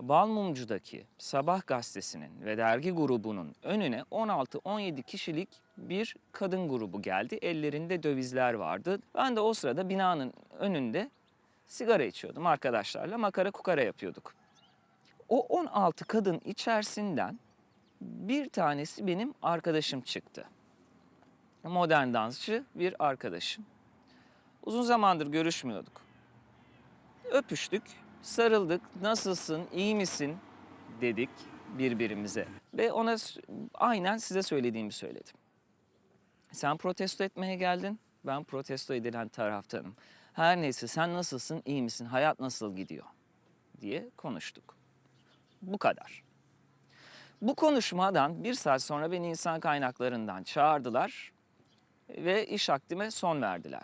Balmumcu'daki Sabah gazetesinin ve dergi grubunun önüne 16-17 kişilik bir kadın grubu geldi. Ellerinde dövizler vardı. Ben de o sırada binanın önünde sigara içiyordum arkadaşlarla. Makara kukara yapıyorduk. O 16 kadın içerisinden bir tanesi benim arkadaşım çıktı. Modern dansçı bir arkadaşım. Uzun zamandır görüşmüyorduk. Öpüştük, sarıldık, nasılsın, iyi misin dedik birbirimize. Ve ona aynen size söylediğimi söyledim. Sen protesto etmeye geldin, ben protesto edilen taraftanım. Her neyse sen nasılsın, iyi misin, hayat nasıl gidiyor diye konuştuk. Bu kadar. Bu konuşmadan bir saat sonra beni insan kaynaklarından çağırdılar ve iş akdime son verdiler.